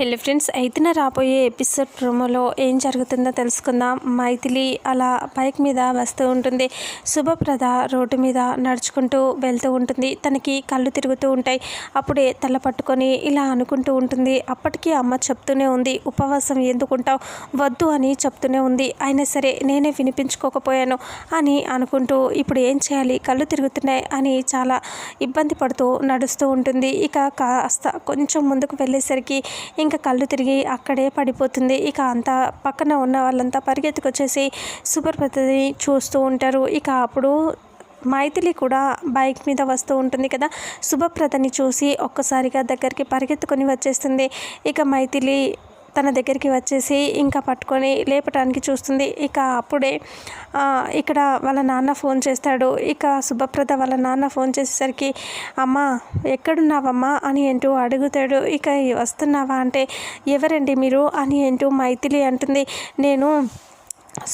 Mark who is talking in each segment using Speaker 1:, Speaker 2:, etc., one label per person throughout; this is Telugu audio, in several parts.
Speaker 1: హెల్లో ఫ్రెండ్స్ అయితే రాబోయే ఎపిసోడ్ ప్రోమోలో ఏం జరుగుతుందో తెలుసుకుందాం. మైథిలి అలా బైక్ మీద వస్తూ ఉంటుంది. శుభప్రద రోడ్డు మీద నడుచుకుంటూ వెళ్తూ ఉంటుంది. తనకి కళ్ళు తిరుగుతూ ఉంటాయి. అప్పుడే తల పట్టుకొని ఇలా అనుకుంటూ ఉంటుంది. అప్పటికీ అమ్మ చెప్తూనే ఉంది ఉపవాసం ఎందుకుంటావు? వద్దు అని చెప్తూనే ఉంది. అయినా సరే నేనే వినిపించుకోకపోయాను అని అనుకుంటూ ఇప్పుడు ఏం చేయాలి? కళ్ళు తిరుగుతున్నాయి అని చాలా ఇబ్బంది పడుతూ నడుస్తూ ఉంటుంది. ఇక కాస్త కొంచెం ముందుకు వెళ్ళేసరికి ఇంకా కళ్ళు తిరిగి అక్కడే పడిపోతుంది. ఇక అంతా పక్కన ఉన్న వాళ్ళంతా పరిగెత్తుకొచ్చేసి సుప్రభతని చూస్తూ ఉంటారు. ఇక అప్పుడు మైథిలి కూడా బైక్ మీద వస్తూ ఉంటుంది కదా. శుభప్రదని చూసి ఒక్కసారిగా దగ్గరికి పరిగెత్తుకొని వచ్చేస్తుంది. ఇక మైథిలి తన దగ్గరికి వచ్చేసి ఇంకా పట్టుకొని లేపటానికి చూస్తుంది. ఇక అప్పుడే ఇక్కడ వాళ్ళ నాన్న ఫోన్ చేస్తాడు. ఇక శుభప్రద వాళ్ళ నాన్న ఫోన్ చేసేసరికి అమ్మ ఎక్కడున్నావమ్మా? అని అంటూ అడుగుతాడు. ఇక వస్తున్నావా? అంటే ఎవరండి మీరు? అని అంటూ మైథిలి అంటుంది. నేను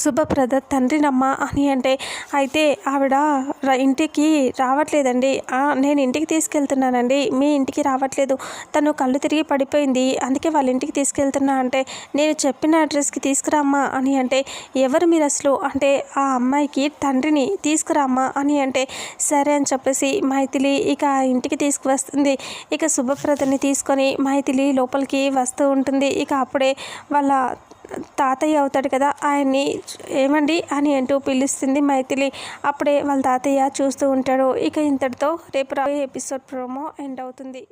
Speaker 1: శుభప్రద తండ్రినమ్మ అని అంటే అయితే ఆవిడ ఇంటికి రావట్లేదండి. నేను ఇంటికి తీసుకెళ్తున్నానండి. మీ ఇంటికి రావట్లేదు. తను కళ్ళు తిరిగి పడిపోయింది. అందుకే వాళ్ళ ఇంటికి తీసుకెళ్తున్నా అంటే నేను చెప్పిన అడ్రస్కి తీసుకురామ్మా అని అంటే ఎవరు మీరు అసలు? అంటే ఆ అమ్మాయికి తండ్రిని తీసుకురామ్మా అని అంటే సరే అని చెప్పేసి మైథిలి ఇక ఇంటికి తీసుకువస్తుంది. ఇక శుభప్రదని తీసుకొని మైథిలి లోపలికి వస్తూ ఉంటుంది. ఇక అప్పుడే వాళ్ళ తాతయ్య అవుతాడు కదా ఆయన్ని ఏమండి అని అంటూ పిలుస్తుంది మైథిలి. అప్పుడే వాళ్ళ తాతయ్య చూస్తూ ఉంటాడు. ఇక ఇంతటితో రేపు రాబోయే ఎపిసోడ్ ప్రోమో ఎండ్ అవుతుంది.